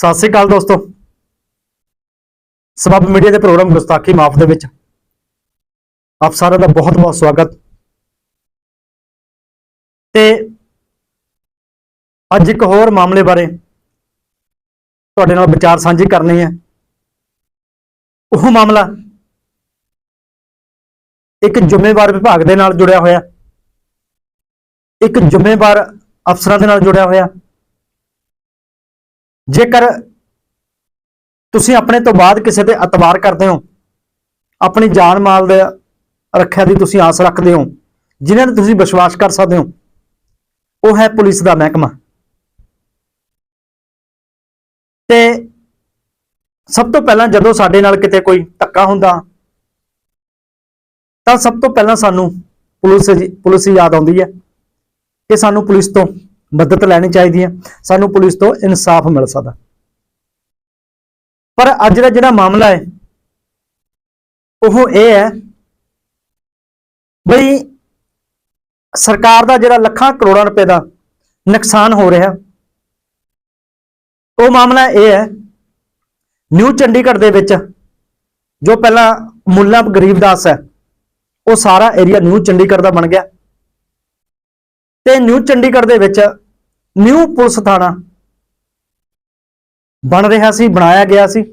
ਸਤਿ ਸ੍ਰੀ ਅਕਾਲ ਦੋਸਤੋ। ਸਬਬ ਮੀਡੀਆ ਦੇ ਪ੍ਰੋਗਰਾਮ ਗੁਸਤਾਖੀ ਮਾਫ ਦੇ ਵਿੱਚ ਆਪ ਸਾਰਿਆਂ ਦਾ ਬਹੁਤ ਬਹੁਤ ਸਵਾਗਤ। ਤੇ ਅੱਜ ਇੱਕ ਹੋਰ ਮਾਮਲੇ ਬਾਰੇ ਤੁਹਾਡੇ ਨਾਲ ਵਿਚਾਰ ਸਾਂਝੇ ਕਰਨੇ ਹੈ। ਉਹ ਮਾਮਲਾ ਇੱਕ ਜ਼ਿੰਮੇਵਾਰ ਵਿਭਾਗ ਦੇ ਨਾਲ ਜੁੜਿਆ ਹੋਇਆ, ਇੱਕ ਜ਼ਿੰਮੇਵਾਰ ਅਫਸਰਾਂ ਦੇ ਨਾਲ ਜੁੜਿਆ ਹੋਇਆ ਜੇਕਰ ਤੁਸੀਂ ਆਪਣੇ ਤੋਂ ਬਾਅਦ ਕਿਸੇ ਤੇ ਅਤਵਾਰ ਕਰਦੇ ਹੋ, ਆਪਣੀ ਜਾਨ ਮਾਲ ਦੇ ਰੱਖਿਆ ਦੀ ਤੁਸੀਂ ਆਸ ਰੱਖਦੇ ਹੋ, ਜਿਨ੍ਹਾਂ ਤੇ ਤੁਸੀਂ ਵਿਸ਼ਵਾਸ ਕਰ ਸਕਦੇ ਹੋ, ਉਹ ਹੈ ਪੁਲਿਸ ਦਾ ਮਹਿਕਮਾ। ਤੇ ਸਭ ਤੋਂ ਪਹਿਲਾਂ ਜਦੋਂ ਸਾਡੇ ਨਾਲ ਕਿਤੇ ਕੋਈ ਧੱਕਾ ਹੁੰਦਾ, ਤਾਂ ਸਭ ਤੋਂ ਪਹਿਲਾਂ ਸਾਨੂੰ ਪੁਲਿਸ ਜੀ- ਪੁਲਿਸ ਯਾਦ ਆਉਂਦੀ ਹੈ। ਕਿ ਸਾਨੂੰ ਪੁਲਿਸ ਤੋਂ ਮਦਦ ਲੈਣੀ ਚਾਹੀਦੀ ਹੈ ਸਾਨੂੰ ਪੁਲਿਸ ਤੋਂ ਇਨਸਾਫ ਮਿਲ ਸਕਦਾ। ਪਰ ਅੱਜ ਦਾ ਜਿਹੜਾ ਮਾਮਲਾ ਹੈ, ਉਹ ਇਹ ਹੈ ਬਈ ਸਰਕਾਰ ਦਾ ਜਿਹੜਾ ਲੱਖਾਂ ਕਰੋੜਾਂ ਰੁਪਏ ਦਾ ਨੁਕਸਾਨ ਹੋ ਰਿਹਾ। ਉਹ ਮਾਮਲਾ ਇਹ ਹੈ, ਨਿਊ ਚੰਡੀਗੜ੍ਹ ਦੇ ਵਿੱਚ ਜੋ ਪਹਿਲਾਂ ਮੁੱਲਾ ਗਰੀਬਦਾਸ ਹੈ, ਉਹ ਸਾਰਾ ਏਰੀਆ ਨਿਊ ਚੰਡੀਗੜ੍ਹ ਦਾ ਬਣ ਗਿਆ। ਤੇ ਨਿਊ ਚੰਡੀਗੜ੍ਹ ਦੇ ਵਿੱਚ ਨਿਊ ਪੁਲਿਸ ਥਾਣਾ ਬਣ ਰਿਹਾ ਸੀ, ਬਣਾਇਆ ਗਿਆ ਸੀ।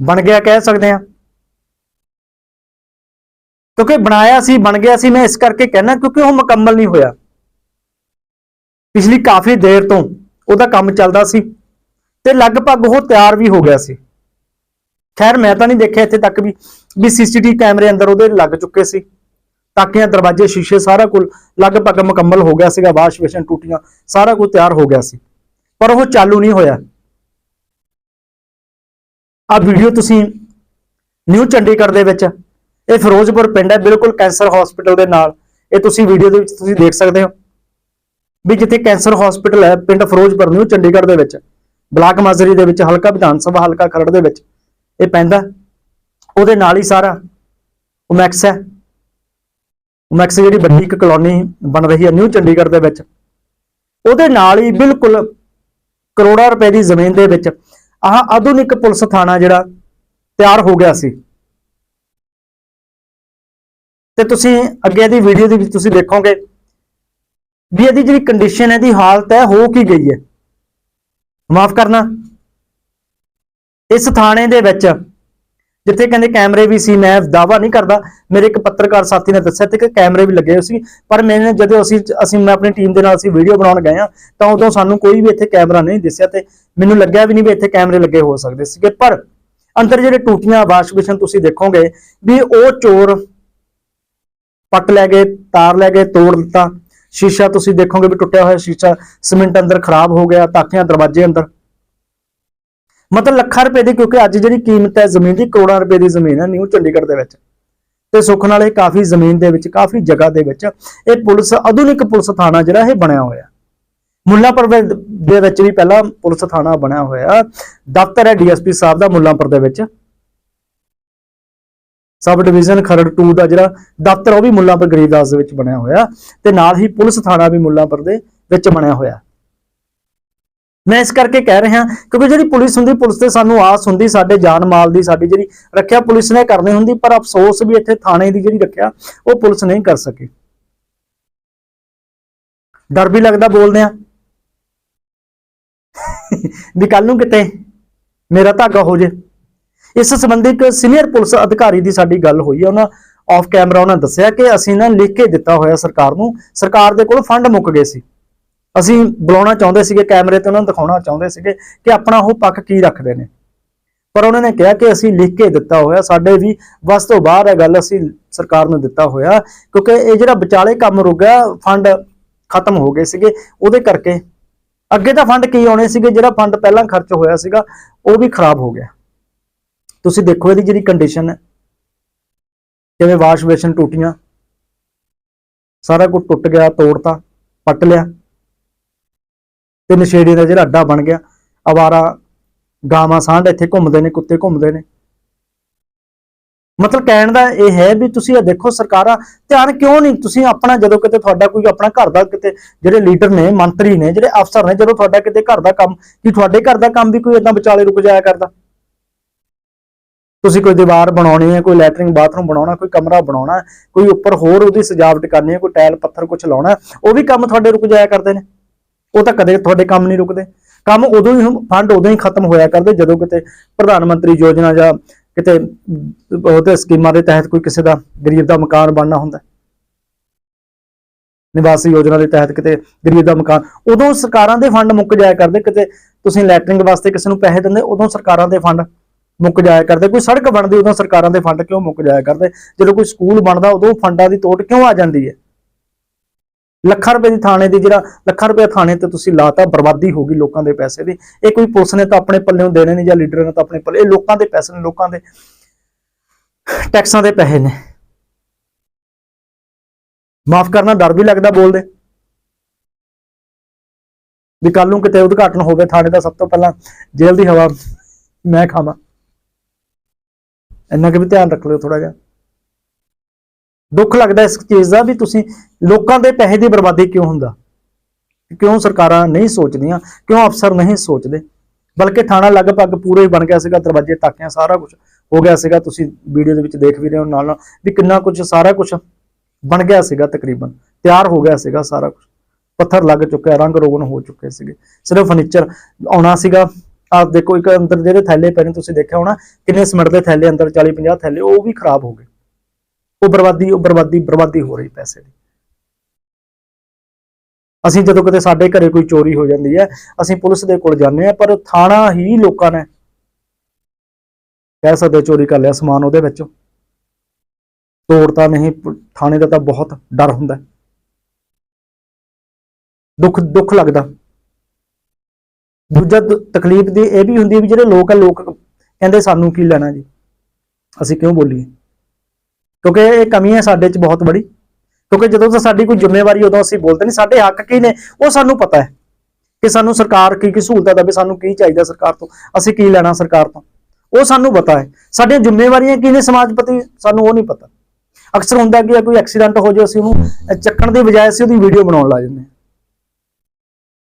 ਬਣ ਗਿਆ ਕਹਿ ਸਕਦੇ ਹਾਂ। ਕਿਉਂਕਿ ਬਣਾਇਆ ਸੀ, ਬਣ ਗਿਆ ਸੀ, ਮੈਂ ਇਸ ਕਰਕੇ ਕਹਿਣਾ ਕਿਉਂਕਿ ਉਹ ਮੁਕੰਮਲ ਨਹੀਂ ਹੋਇਆ। ਪਿਛਲੀ ਕਾਫੀ ਦੇਰ ਤੋਂ ਉਹਦਾ ਕੰਮ ਚੱਲਦਾ ਸੀ ਤੇ ਲਗਭਗ ਉਹ ਤਿਆਰ ਵੀ ਹੋ ਗਿਆ ਸੀ। ਖੈਰ, ਮੈਂ ਤਾਂ ਨਹੀਂ ਦੇਖਿਆ ਇੱਥੇ ਤੱਕ ਵੀ ਵੀ ਸੀਸੀਟੀਵੀ ਕੈਮਰੇ ਅੰਦਰ ਉਹਦੇ ਲੱਗ ਚੁੱਕੇ ਸੀ। ਤਾਕੀਆਂ ਦਰਵਾਜ਼ੇ, ਸ਼ੀਸ਼ੇ, ਸਾਰਾ ਕੁਝ ਲਗਭਗ ਮੁਕੰਮਲ ਹੋ ਗਿਆ ਸੀਗਾ, ਵਾਸ਼ ਬੇਸ਼ਨ ਟੂਟੀਆਂ, ਸਾਰਾ ਕੁਝ ਤਿਆਰ ਹੋ ਗਿਆ ਸੀ। ਪਰ ਉਹ ਚਾਲੂ ਨਹੀਂ ਹੋਇਆ। ਆ ਵੀਡੀਓ ਤੁਸੀਂ ਨਿਊ ਚੰਡੀਗੜ੍ਹ ਦੇ ਵਿੱਚ, ਇਹ ਫਿਰੋਜ਼ਪੁਰ ਪਿੰਡ ਹੈ, ਬਿਲਕੁਲ ਕੈਂਸਰ ਹਸਪੀਟਲ ਦੇ ਨਾਲ। ਇਹ ਤੁਸੀਂ ਵੀਡੀਓ ਦੇ ਵਿੱਚ ਤੁਸੀਂ ਦੇਖ ਸਕਦੇ ਹੋ। ਵੀ ਜਿੱਥੇ ਕੈਂਸਰ ਹਸਪੀਟਲ ਹੈ, ਪਿੰਡ ਫਿਰੋਜ਼ਪੁਰ, ਨਿਊ ਚੰਡੀਗੜ੍ਹ ਦੇ ਵਿੱਚ। ਬਲਾਕ ਮਾਜ਼ਰੀ ਦੇ ਵਿੱਚ, ਹਲਕਾ ਵਿਧਾਨ ਸਭਾ, ਹਲਕਾ ਖਰੜ ਦੇ ਵਿੱਚ। ਇਹ ਪੈਂਦਾ। ਉਹਦੇ ਨਾਲ ਹੀ ਸਾਰਾ। ਉਮੈਕਸ ਹੈ। ਉਮੈਕਸ ਜਿਹੜੀ ਵੱਡੀ ਇੱਕ ਕਲੋਨੀ ਬਣ ਰਹੀ ਹੈ, ਨਿਊ ਚੰਡੀਗੜ੍ਹ ਦੇ ਵਿੱਚ, ਉਹਦੇ ਨਾਲ ਹੀ ਬਿਲਕੁਲ ਕਰੋੜਾਂ ਰੁਪਏ ਦੀ ਜ਼ਮੀਨ ਦੇ ਵਿੱਚ ਆਹ ਆਧੁਨਿਕ ਪੁਲਿਸ ਥਾਣਾ ਜਿਹੜਾ ਤਿਆਰ ਹੋ ਗਿਆ ਸੀ। ਤੇ ਤੁਸੀਂ ਅੱਗੇ ਦੀ ਵੀਡੀਓ ਦੇ ਵਿੱਚ ਤੁਸੀਂ ਦੇਖੋਗੇ ਵੀ ਇਹਦੀ ਜਿਹੜੀ ਕੰਡੀਸ਼ਨ ਹੈ ਦੀ ਹਾਲਤ ਹੈ, ਹੋ ਕੀ ਗਈ ਹੈ। ਮਾਫ ਕਰਨਾ। ਇਸ ਥਾਣੇ ਦੇ ਵਿੱਚ ਜਿੱਥੇ ਕਹਿੰਦੇ ਕੈਮਰੇ ਵੀ ਸੀ, ਮੈਂ ਦਾਵਾ ਨਹੀਂ ਕਰਦਾ। ਮੇਰੇ ਇੱਕ ਪੱਤਰਕਾਰ ਸਾਥੀ ਨੇ ਦੱਸਿਆ ਤੇ ਕਿ ਕੈਮਰੇ ਵੀ ਲੱਗੇ ਹੋਏ ਸੀ, ਪਰ ਮੈਨੇ ਜਦੋਂ ਅਸੀਂ ਅਸੀਂ ਮੈਂ ਆਪਣੀ ਟੀਮ ਦੇ ਨਾਲ ਅਸੀਂ ਵੀਡੀਓ ਬਣਾਉਣ ਗਏ ਆ ਤਾਂ ਉਦੋਂ ਸਾਨੂੰ ਕੋਈ ਵੀ ਇੱਥੇ ਕੈਮਰਾ ਨਹੀਂ ਦਿਸਿਆ ਤੇ ਮੈਨੂੰ ਲੱਗਿਆ ਵੀ ਨਹੀਂ ਵੀ ਇੱਥੇ ਕੈਮਰੇ ਲੱਗੇ ਹੋ ਸਕਦੇ ਸੀਗੇ। ਪਰ ਅੰਦਰ ਜਿਹੜੇ ਟੂਟੀਆਂ ਵਾਸ਼ ਬੇਸ਼ਨ ਤੁਸੀਂ ਦੇਖੋਗੇ ਵੀ ਉਹ ਚੋਰ ਪੱਟ ਲੈ ਗਏ, ਤਾਰ ਲੈ ਗਏ, ਤੋੜ ਦਿੱਤਾ। ਸ਼ੀਸ਼ਾ ਤੁਸੀਂ ਦੇਖੋਗੇ ਵੀ ਟੁੱਟਿਆ ਹੋਇਆ ਸ਼ੀਸ਼ਾ, ਸੀਮੈਂਟ ਅੰਦਰ ਖਰਾਬ ਹੋ ਗਿਆ, ਤਾਕਿਆਂ ਦਰਵਾਜ਼ੇ ਅੰਦਰ। ਮਤਲਬ ਲੱਖਾਂ ਰੁਪਏ ਦੀ, ਕਿਉਂਕਿ ਅੱਜ ਜਿਹੜੀ ਕੀਮਤ ਹੈ ਜ਼ਮੀਨ ਦੀ, ਕਰੋੜਾਂ ਰੁਪਏ ਦੀ ਜ਼ਮੀਨ ਹੈ, ਨਿਊ ਚੰਡੀਗੜ੍ਹ ਦੇ ਵਿੱਚ। ਤੇ ਸੁੱਖ ਨਾਲ ਇਹ ਕਾਫੀ ਜ਼ਮੀਨ ਦੇ ਵਿੱਚ, ਕਾਫੀ ਜਗ੍ਹਾ ਦੇ ਵਿੱਚ, ਇਹ ਪੁਲਿਸ, ਆਧੁਨਿਕ ਪੁਲਿਸ ਥਾਣਾ ਜਿਹੜਾ ਇਹ ਬਣਿਆ ਹੋਇਆ। ਮੁੱਲਾਂਪੁਰ ਦੇ ਵਿੱਚ ਵੀ ਪਹਿਲਾਂ ਪੁਲਿਸ ਥਾਣਾ ਬਣਿਆ ਹੋਇਆ। ਦਫ਼ਤਰ ਹੈ ਡੀਐਸਪੀ ਸਾਹਿਬ ਦਾ ਮੁੱਲਾਂਪੁਰ ਦੇ ਵਿੱਚ। ਸਬ ਡਿਵੀਜ਼ਨ ਖਰੜ 2 ਦਾ ਜਿਹੜਾ ਦਫ਼ਤਰ, ਉਹ ਵੀ ਮੁੱਲਾਂਪੁਰ ਗਰੀਬਦਾਸ ਦੇ ਵਿੱਚ ਬਣਿਆ ਹੋਇਆ। ਤੇ ਨਾਲ ਹੀ ਪੁਲਿਸ ਥਾਣਾ ਵੀ ਮੁੱਲਾਂਪੁਰ ਦੇ ਵਿੱਚ ਬਣਿਆ ਹੋਇਆ। ਮੈਂ ਇਸ ਕਰਕੇ ਕਹਿ ਰਿਹਾ ਕਿਉਂਕਿ ਜਿਹੜੀ ਪੁਲਿਸ ਹੁੰਦੀ, ਪੁਲਿਸ ਤੇ ਸਾਨੂੰ ਆਸ ਹੁੰਦੀ, ਸਾਡੇ ਜਾਨ ਮਾਲ ਦੀ, ਸਾਡੀ ਜਿਹੜੀ ਰੱਖਿਆ ਪੁਲਿਸ ਨੇ ਕਰਨੀ ਹੁੰਦੀ, ਪਰ ਅਫਸੋਸ ਵੀ ਇੱਥੇ ਥਾਣੇ ਦੀ ਜਿਹੜੀ ਰੱਖਿਆ, ਉਹ ਪੁਲਿਸ ਨਹੀਂ ਕਰ ਸਕੀ। ਡਰ ਵੀ ਲੱਗਦਾ ਬੋਲਦੇ ਆ ਵੀ ਕੱਲ ਨੂੰ ਕਿਤੇ ਮੇਰਾ ਧਾਗਾ ਹੋ ਜੇ। ਇਸ ਸੰਬੰਧੀ ਇੱਕ ਸੀਨੀਅਰ ਪੁਲਿਸ ਅਧਿਕਾਰੀ ਦੀ ਸਾਡੀ ਗੱਲ ਹੋਈ ਹੈ ਉਹਨਾਂ ਆਫ ਕੈਮਰਾ ਉਹਨਾਂ ਦੱਸਿਆ ਕਿ ਅਸੀਂ ਨਾ ਲਿਖ ਕੇ ਦਿੱਤਾ ਹੋਇਆ ਸਰਕਾਰ ਨੂੰ। ਸਰਕਾਰ ਦੇ ਕੋਲ ਫੰਡ ਮੁੱਕ ਗਏ ਸੀ। ਅਸੀਂ ਬੁਲਾਉਣਾ ਚਾਹੁੰਦੇ ਸੀਗੇ, ਕੈਮਰੇ ਤੇ ਉਹਨਾਂ ਨੂੰ ਦਿਖਾਉਣਾ ਚਾਹੁੰਦੇ ਸੀਗੇ ਕਿ ਆਪਣਾ ਉਹ ਪੱਖ ਕੀ ਰੱਖਦੇ ਨੇ। ਪਰ ਉਹਨਾਂ ਨੇ ਕਿਹਾ ਕਿ ਅਸੀਂ ਲਿਖ ਕੇ ਦਿੱਤਾ ਹੋਇਆ, ਸਾਡੇ ਵੀ ਵਸ ਤੋਂ ਬਾਹਰ ਹੈ ਗੱਲ ਅਸੀਂ ਸਰਕਾਰ ਨੂੰ ਦਿੱਤਾ ਹੋਇਆ, ਕਿਉਂਕਿ ਇਹ ਜਿਹੜਾ ਵਿਚਾਲੇ ਕੰਮ ਰੁਕ ਗਿਆ, ਫੰਡ ਖਤਮ ਹੋ ਗਏ ਸੀਗੇ, ਉਹਦੇ ਕਰਕੇ। ਅੱਗੇ ਤਾਂ ਫੰਡ ਕੀ ਆਉਣੇ ਸੀਗੇ, ਜਿਹੜਾ ਫੰਡ ਪਹਿਲਾਂ ਖਰਚ ਹੋਇਆ ਸੀਗਾ, ਉਹ ਵੀ ਖਰਾਬ ਹੋ ਗਿਆ। ਤੁਸੀਂ ਦੇਖੋ ਇਹਦੀ ਜਿਹੜੀ ਕੰਡੀਸ਼ਨ ਹੈ। ਜਿਵੇਂ ਵਾਸ਼ ਬੇਸ਼ਨ ਟੂਟੀਆਂ, ਸਾਰਾ ਕੁਝ ਟੁੱਟ ਗਿਆ, ਤੋੜਤਾ, ਪੱਟ ਲਿਆ। ਤੇ ਨਸ਼ੇੜੀ ਦਾ ਜਿਹੜਾ ਅੱਡਾ ਬਣ ਗਿਆ ਆਵਾਰਾ ਗਾਵਾਂ ਸਾਂਢ ਇੱਥੇ ਘੁੰਮਦੇ ਨੇ, ਕੁੱਤੇ ਘੁੰਮਦੇ ਨੇ। ਮਤਲਬ ਕਹਿਣ ਦਾ ਇਹ ਹੈ ਵੀ ਤੁਸੀਂ ਇਹ ਦੇਖੋ ਸਰਕਾਰਾਂ, ਧਿਆਨ ਕਿਉਂ ਨਹੀਂ, ਤੁਸੀਂ ਆਪਣਾ ਜਦੋਂ ਕਿਤੇ ਤੁਹਾਡਾ ਕੋਈ ਆਪਣਾ ਘਰ ਦਾ ਕਿਤੇ ਜਿਹੜੇ ਲੀਡਰ ਨੇ, ਮੰਤਰੀ ਨੇ, ਜਿਹੜੇ ਅਫਸਰ ਨੇ, ਜਦੋਂ ਤੁਹਾਡਾ ਕਿਤੇ ਘਰ ਦਾ ਕੰਮ, ਕੀ ਤੁਹਾਡੇ ਘਰ ਦਾ ਕੰਮ ਵੀ ਕੋਈ ਇਦਾਂ ਵਿਚਾਲੇ ਰੁਕ ਜਾਇਆ ਕਰਦਾ? ਤੁਸੀਂ ਕੋਈ ਦੀਵਾਰ ਬਣਾਉਣੀ ਹੈ, ਕੋਈ ਲੈਟਰਿੰਗ ਬਾਥਰੂਮ ਬਣਾਉਣਾ, ਕੋਈ ਕਮਰਾ ਬਣਾਉਣਾ, ਕੋਈ ਉੱਪਰ ਹੋਰ ਉਹਦੀ ਸਜਾਵਟ ਕਰਨੀ ਹੈ, ਕੋਈ ਟਾਇਲ ਪੱਥਰ ਕੁਝ ਲਾਉਣਾ, ਉਹ ਵੀ ਕੰਮ ਤੁਹਾਡੇ ਰੁਕ ਜਾਇਆ ਕਰਦੇ ਨੇ। ਉਹ ਤਾਂ ਕਦੇ ਤੁਹਾਡੇ ਕੰਮ ਨਹੀਂ ਰੁਕਦੇ। ਕੰਮ ਉਦੋਂ ਹੀ ਫੰਡ ਉਦੋਂ ਹੀ ਖਤਮ ਹੋਇਆ ਕਰਦੇ, ਜਦੋਂ ਕਿਤੇ ਪ੍ਰਧਾਨ ਮੰਤਰੀ ਯੋਜਨਾ ਜਾਂ ਕਿਤੇ ਉਹਦੇ ਸਕੀਮਾਂ ਦੇ ਤਹਿਤ ਕੋਈ ਕਿਸੇ ਦਾ ਗਰੀਬ ਦਾ ਮਕਾਨ ਬਣਨਾ ਹੁੰਦਾ। ਨਿਵਾਸੀ ਯੋਜਨਾ ਦੇ ਤਹਿਤ ਕਿਤੇ ਗਰੀਬ ਦਾ ਮਕਾਨ। ਉਦੋਂ ਸਰਕਾਰਾਂ ਦੇ ਫੰਡ ਮੁੱਕ ਜਾਇਆ ਕਰਦੇ, ਕਿਤੇ ਤੁਸੀਂ ਲੈਟਰਿੰਗ ਵਾਸਤੇ ਕਿਸੇ ਨੂੰ ਪੈਸੇ ਦਿੰਦੇ, ਉਦੋਂ ਸਰਕਾਰਾਂ ਦੇ ਫੰਡ ਮੁੱਕ ਜਾਇਆ ਕਰਦੇ। ਕੋਈ ਸੜਕ ਬਣਦੀ, ਉਦੋਂ ਸਰਕਾਰਾਂ ਦੇ ਫੰਡ ਕਿਉਂ ਮੁੱਕ ਜਾਇਆ ਕਰਦੇ? ਜਦੋਂ ਕੋਈ ਸਕੂਲ ਬਣਦਾ, ਉਦੋਂ ਫੰਡਾਂ ਦੀ ਤੋੜ ਕਿਉਂ ਆ ਜਾਂਦੀ ਹੈ? ਲੱਖਾਂ ਰੁਪਏ ਦੀ ਥਾਣੇ ਦੀ ਜਿਹੜਾ ਲੱਖਾਂ ਰੁਪਏ ਥਾਣੇ ਤੇ ਤੁਸੀਂ ਲਾਤਾ, ਬਰਬਾਦੀ ਹੋ ਗਈ ਲੋਕਾਂ ਦੇ ਪੈਸੇ ਦੀ। ਇਹ ਕੋਈ ਪੁਲਿਸ ਨੇ ਤਾਂ ਆਪਣੇ ਪੱਲਿਓਂ ਦੇਣੇ ਨਹੀਂ ਜਾਂ ਲੀਡਰ ਨੇ ਤਾਂ ਆਪਣੇ ਪੱਲੇ, ਇਹ ਲੋਕਾਂ ਦੇ ਪੈਸੇ ਨੇ, ਲੋਕਾਂ ਦੇ ਟੈਕਸਾਂ ਦੇ ਪੈਸੇ ਨੇ। ਮਾਫ ਕਰਨਾ, ਡਰ ਵੀ ਲੱਗਦਾ ਬੋਲਦੇ। ਵੀ ਕੱਲ ਨੂੰ ਕਿਤੇ ਉਦਘਾਟਨ ਹੋਵੇ ਥਾਣੇ ਦਾ, ਸਭ ਤੋਂ ਪਹਿਲਾਂ ਜੇਲ੍ਹ ਦੀ ਹਵਾ ਮੈਂ ਖਾਵਾਂ। ਇੰਨਾ ਕਿ ਵੀ ਧਿਆਨ ਰੱਖ ਲਿਓ ਥੋੜਾ ਜਿਹਾ। ਦੁੱਖ ਲੱਗਦਾ ਇਸ ਚੀਜ਼ ਦਾ ਵੀ ਤੁਸੀਂ ਲੋਕਾਂ ਦੇ ਪੈਸੇ ਦੀ ਬਰਬਾਦੀ ਕਿਉਂ ਹੁੰਦਾ? ਕਿਉਂ ਸਰਕਾਰਾਂ ਨਹੀਂ ਸੋਚਦੀਆਂ? ਕਿਉਂ ਅਫਸਰ ਨਹੀਂ ਸੋਚਦੇ? ਬਲਕਿ ਥਾਣਾ ਲਗਭਗ ਪੂਰੇ ਹੀ ਬਣ ਗਿਆ ਸੀਗਾ, ਦਰਵਾਜ਼ੇ ਟਾਕਿਆਂ, ਸਾਰਾ ਕੁਝ ਹੋ ਗਿਆ ਸੀਗਾ। ਤੁਸੀਂ ਵੀਡੀਓ ਦੇ ਵਿੱਚ ਦੇਖ ਵੀ ਰਹੇ ਹੋ ਨਾਲ ਨਾਲ ਵੀ ਕਿੰਨਾ ਕੁਝ ਸਾਰਾ ਕੁਝ ਬਣ ਗਿਆ ਸੀਗਾ ਤਕਰੀਬਨ। ਤਿਆਰ ਹੋ ਗਿਆ ਸੀਗਾ ਸਾਰਾ ਕੁਝ ਪੱਥਰ ਲੱਗ ਚੁੱਕਿਆ, ਰੰਗ ਰੋਗਨ ਹੋ ਚੁੱਕੇ ਸੀਗੇ। ਸਿਰਫ ਫਰਨੀਚਰ ਆਉਣਾ ਸੀਗਾ। ਆਪ ਦੇਖੋ ਇੱਕ ਅੰਦਰ ਜਿਹੜੇ ਥੈਲੇ ਪਏ ਨੇ, ਤੁਸੀਂ ਦੇਖਿਆ ਹੋਣਾ, ਕਿੰਨੇ ਸਮਿੰਟ ਦੇ ਥੈਲੇ, ਅੰਦਰ 40 50 ਥੈਲੇ, ਉਹ ਵੀ ਖਰਾਬ ਹੋ ਗਏ। ਉਹ ਬਰਬਾਦੀ ਉਹ ਬਰਬਾਦੀ ਬਰਬਾਦੀ ਹੋ ਰਹੀ ਪੈਸੇ ਦੀ। ਅਸੀਂ ਜਦੋਂ ਕਿਤੇ ਸਾਡੇ ਘਰੇ ਕੋਈ ਚੋਰੀ ਹੋ ਜਾਂਦੀ ਹੈ, ਅਸੀਂ ਪੁਲਿਸ ਦੇ ਕੋਲ ਜਾਂਦੇ ਆ ਪਰ ਥਾਣਾ ਹੀ ਲੋਕਾਂ ਨੇ ਕਹਿ ਸਕਦੇ ਚੋਰੀ ਕਰ ਲਿਆ ਸਮਾਨ ਉਹਦੇ ਵਿੱਚੋਂ। ਤੋੜ ਤਾਂ ਨਹੀਂ, ਥਾਣੇ ਦਾ ਤਾਂ ਬਹੁਤ ਡਰ ਹੁੰਦਾ ਦੁੱਖ ਦੁੱਖ ਲੱਗਦਾ। ਦੂਜਾ ਤਕਲੀਫ ਦੀ ਇਹ ਵੀ ਹੁੰਦੀ ਹੈ ਵੀ ਜਿਹੜੇ ਲੋਕ ਆ, ਲੋਕ ਕਹਿੰਦੇ ਸਾਨੂੰ ਕੀ ਲੈਣਾ ਜੀ? ਅਸੀਂ ਕਿਉਂ ਬੋਲੀਏ? ਕਿਉਂਕਿ ਇਹ ਕਮੀ ਹੈ ਸਾਡੇ 'ਚ ਬਹੁਤ ਬੜੀ। ਕਿਉਂਕਿ ਜਦੋਂ ਤਾਂ ਸਾਡੀ ਕੋਈ ਜ਼ਿੰਮੇਵਾਰੀ ਉਦੋਂ ਅਸੀਂ ਬੋਲਦੇ ਨਹੀਂ, ਸਾਡੇ ਹੱਕ ਕੀ ਨੇ, ਉਹ ਸਾਨੂੰ ਪਤਾ ਹੈ ਕਿ ਸਾਨੂੰ ਸਰਕਾਰ ਕੀ ਕੀ ਸਹੂਲਤਾਂ ਦੇਵੇ, ਸਾਨੂੰ ਕੀ ਚਾਹੀਦਾ ਸਰਕਾਰ ਤੋਂ, ਅਸੀਂ ਕੀ ਲੈਣਾ ਸਰਕਾਰ ਤੋਂ। ਉਹ ਸਾਨੂੰ ਪਤਾ ਹੈ। ਸਾਡੀਆਂ ਜ਼ਿੰਮੇਵਾਰੀਆਂ ਕੀ ਨੇ ਸਮਾਜਪਤੀ ਸਾਨੂੰ ਉਹ ਨਹੀਂ ਪਤਾ। ਅਕਸਰ ਹੁੰਦਾ ਕਿ ਕੋਈ ਐਕਸੀਡੈਂਟ ਹੋ ਜਾਵੇ, ਅਸੀਂ ਉਹਨੂੰ ਚੱਕਣ ਦੀ ਬਜਾਏ ਅਸੀਂ ਉਹਦੀ ਵੀਡੀਓ ਬਣਾਉਣ ਲੱਗ ਜਾਂਦੇ ਹਾਂ।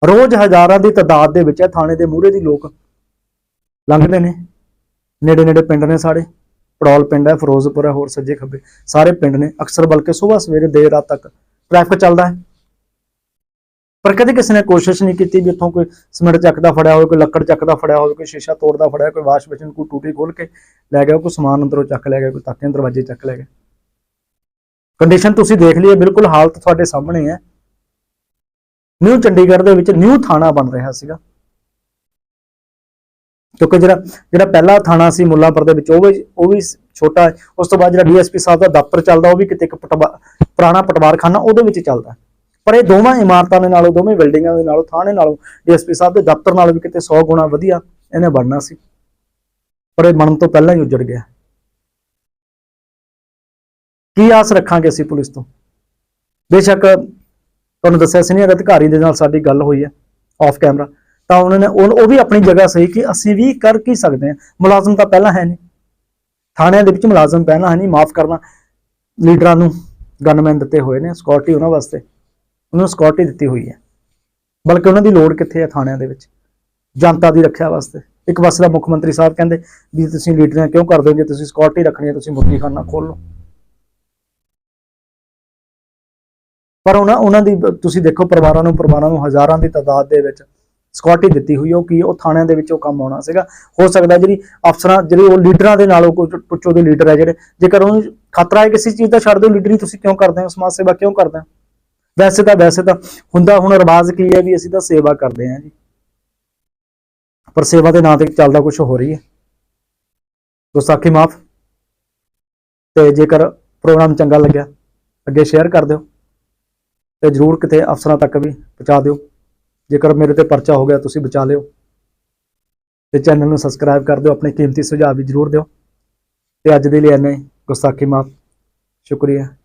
ਰੋਜ਼ ਹਜ਼ਾਰਾਂ ਦੀ ਤਾਦਾਦ ਦੇ ਵਿੱਚ ਥਾਣੇ ਦੇ ਮੂਹਰੇ ਦੀ ਲੋਕ ਲੰਘਦੇ ਨੇ। ਨੇੜੇ ਨੇੜੇ ਪਿੰਡ ਨੇ ਸਾਡੇ। ਪੜੌਲ ਪਿੰਡ ਹੈ, ਫਿਰੋਜ਼ਪੁਰ ਹੈ, ਹੋਰ ਸੱਜੇ ਖੱਬੇ। ਸਾਰੇ ਪਿੰਡ ਨੇ ਅਕਸਰ ਬਲਕਿ ਸਵੇਰ ਸਵੇਰੇ ਦੇਰ ਰਾਤ ਤੱਕ ਟ੍ਰੈਫਿਕ ਚੱਲਦਾ ਹੈ। ਪਰ ਕਦੇ ਕਿਸੇ ਨੇ ਕੋਸ਼ਿਸ਼ ਨਹੀਂ ਕੀਤੀ ਵੀ ਉੱਥੋਂ ਕੋਈ ਸਿਮਟ ਚੱਕਦਾ ਫੜਿਆ ਹੋਵੇ, ਕੋਈ ਲੱਕੜ ਚੱਕਦਾ ਫੜਿਆ ਹੋਵੇ, ਕੋਈ ਸ਼ੀਸ਼ਾ ਤੋੜਦਾ ਫੜਿਆ, ਕੋਈ ਵਾਸ਼ ਬੇਸਿਨ, ਕੋਈ ਟੂਟੀ ਖੋਲ ਕੇ ਲੈ ਗਿਆ, ਕੋਈ ਸਮਾਨ ਅੰਦਰੋਂ ਚੱਕ ਲੈ ਗਿਆ, ਕੋਈ ਤਾਕਿਆਂ ਦਰਵਾਜ਼ੇ ਚੱਕ ਲੈ ਗਿਆ। ਕੰਡੀਸ਼ਨ ਤੁਸੀਂ ਦੇਖ ਲਈਏ, ਬਿਲਕੁਲ ਹਾਲਤ ਤੁਹਾਡੇ ਸਾਹਮਣੇ ਹੈ। ਨਿਊ ਚੰਡੀਗੜ੍ਹ ਦੇ ਵਿੱਚ ਨਿਊ ਥਾਣਾ ਬਣ ਰਿਹਾ ਸੀਗਾ। ਕਿਉਂਕਿ ਜਿਹੜਾ ਜਿਹੜਾ ਪਹਿਲਾ ਥਾਣਾ ਸੀ ਮੁੱਲਾਂਪੁਰ ਦੇ ਵਿੱਚ, ਉਹ ਵੀ ਉਹ ਵੀ ਛੋਟਾ ਉਸ ਤੋਂ ਬਾਅਦ ਜਿਹੜਾ ਡੀਐਸਪੀ ਸਾਹਿਬ ਦਾ ਦਫ਼ਤਰ ਚੱਲਦਾ, ਉਹ ਵੀ ਕਿਤੇ ਇੱਕ ਪਟਵਾ- ਪੁਰਾਣਾ ਪਟਵਾਰਖਾਨਾ ਉਹਦੇ ਵਿੱਚ ਚੱਲਦਾ ਪਰ ਇਹ ਦੋਵਾਂ ਇਮਾਰਤਾਂ ਦੇ ਨਾਲੋਂ, ਦੋਵੇਂ ਬਿਲਡਿੰਗਾਂ ਦੇ ਨਾਲੋਂ, ਥਾਣੇ ਨਾਲੋਂ ਡੀਐਸਪੀ ਸਾਹਿਬ ਦੇ ਦਫ਼ਤਰ ਨਾਲੋਂ ਵੀ ਕਿਤੇ 100 ਗੁਣਾ ਵਧੀਆ ਇਹਨੇ ਬਣਨਾ ਸੀ। ਪਰ ਇਹ ਬਣਨ ਤੋਂ ਪਹਿਲਾਂ ਹੀ ਉੱਜੜ ਗਿਆ। ਕੀ ਆਸ ਰੱਖਾਂਗੇ ਅਸੀਂ ਪੁਲਿਸ ਤੋਂ? ਬੇਸ਼ੱਕ ਤੁਹਾਨੂੰ ਦੱਸਿਆ ਸੀਨੀਅਰ ਅਧਿਕਾਰੀ ਦੇ ਨਾਲ ਸਾਡੀ ਗੱਲ ਹੋਈ ਹੈ ਆਫ ਕੈਮਰਾ ਤਾਂ ਉਹਨਾਂ ਨੇ ਉਹ ਉਹ ਵੀ ਆਪਣੀ ਜਗ੍ਹਾ ਸਹੀ ਕਿ ਅਸੀਂ ਵੀ ਕਰ ਕੀ ਸਕਦੇ ਹਾਂ। ਮੁਲਾਜ਼ਮ ਤਾਂ ਪਹਿਲਾਂ ਹੈ ਨਹੀਂ। ਥਾਣਿਆਂ ਦੇ ਵਿੱਚ ਮੁਲਾਜ਼ਮ ਪਹਿਲਾਂ ਹੈ ਨਹੀਂ, ਮਾਫ ਕਰਨਾ। ਲੀਡਰਾਂ ਨੂੰ ਗਨਮੈਨ ਦਿੱਤੇ ਹੋਏ ਨੇ ਸਕਿਉਰਟੀ ਉਹਨਾਂ ਵਾਸਤੇ। ਉਹਨਾਂ ਨੂੰ ਸਕਿਉਰਟੀ ਦਿੱਤੀ ਹੋਈ ਹੈ। ਬਲਕਿ ਉਹਨਾਂ ਦੀ ਲੋੜ ਕਿੱਥੇ ਹੈ ਥਾਣਿਆਂ ਦੇ ਵਿੱਚ? ਜਨਤਾ ਦੀ ਰੱਖਿਆ ਵਾਸਤੇ। ਇੱਕ ਪਾਸੇ ਦਾ ਮੁੱਖ ਮੰਤਰੀ ਸਾਹਿਬ ਕਹਿੰਦੇ ਵੀ ਤੁਸੀਂ ਲੀਡਰਾਂ ਕਿਉਂ ਕਰਦੇ ਹੋ? ਜੇ ਤੁਸੀਂ ਸਕਿਉਰਟੀ ਰੱਖਣੀ ਹੈ, ਤੁਸੀਂ ਮੁੱਦੀਖਾਨਾ ਖੋਲੋ ਪਰ ਉਹਨਾਂ ਉਹਨਾਂ ਦੀ ਤੁਸੀਂ ਦੇਖੋ ਪਰਿਵਾਰਾਂ ਨੂੰ ਪਰਿਵਾਰਾਂ ਨੂੰ ਹਜ਼ਾਰਾਂ ਦੀ ਤਾਦਾਦ ਦੇ ਵਿੱਚ ਸਕਿਉਰਟੀ ਦਿੱਤੀ ਹੋਈ ਉਹ ਕੀ ਉਹ ਥਾਣਿਆਂ ਦੇ ਵਿੱਚ ਉਹ ਕੰਮ ਆਉਣਾ ਸੀਗਾ। ਹੋ ਸਕਦਾ ਜਿਹੜੀ ਅਫਸਰਾਂ, ਜਿਹੜੇ ਉਹ ਲੀਡਰਾਂ ਦੇ ਨਾਲੋਂ ਕੋਈ ਪੁੱਛੋ ਦੇ ਲੀਡਰ ਹੈ ਜਿਹੜੇ। ਜੇਕਰ ਉਹਨੂੰ ਖਤਰਾ ਹੈ ਕਿਸੇ ਚੀਜ਼ ਦਾ, ਛੱਡ ਦਿਓ ਲੀਡਰੀ ਤੁਸੀਂ ਕਿਉਂ ਕਰਦੇ ਹੋ? ਸਮਾਜ ਸੇਵਾ ਕਿਉਂ ਕਰਦੇ ਹੋ? ਵੈਸੇ ਤਾਂ ਵੈਸੇ ਤਾਂ ਹੁੰਦਾ, ਹੁਣ ਰਿਵਾਜ ਕੀ ਹੈ ਵੀ ਅਸੀਂ ਤਾਂ ਸੇਵਾ ਕਰਦੇ ਹਾਂ ਜੀ। ਪਰ ਸੇਵਾ ਦੇ ਨਾਂ ਤੇ ਚੱਲਦਾ ਕੁਝ ਹੋ ਰਹੀ ਹੈ। ਗੁਸਾਖੀ ਮਾਫ। ਤੇ ਜੇਕਰ ਪ੍ਰੋਗਰਾਮ ਚੰਗਾ ਲੱਗਿਆ, ਅੱਗੇ ਸ਼ੇਅਰ ਕਰ ਦਿਓ। ਤੇ ਜਰੂਰ ਕਿਤੇ ਅਫਸਰਾਂ ਤੱਕ ਵੀ ਪਹੁੰਚਾ ਦਿਓ। ਜੇਕਰ ਮੇਰੇ ਤੇ ਪਰਚਾ ਹੋ ਗਿਆ, ਤੁਸੀਂ ਬਚਾ ਲਿਓ। ਤੇ ਚੈਨਲ ਨੂੰ ਸਬਸਕ੍ਰਾਈਬ ਕਰ ਦਿਓ, ਆਪਣੇ ਕੀਮਤੀ ਸੁਝਾਅ ਵੀ ਜਰੂਰ ਦਿਓ। ਤੇ ਅੱਜ ਦੇ ਲਈ ਇੰਨਾ ਹੀ। ਗੁਸਤਾਖੀ ਮਾਫ। ਸ਼ੁਕਰੀਆ।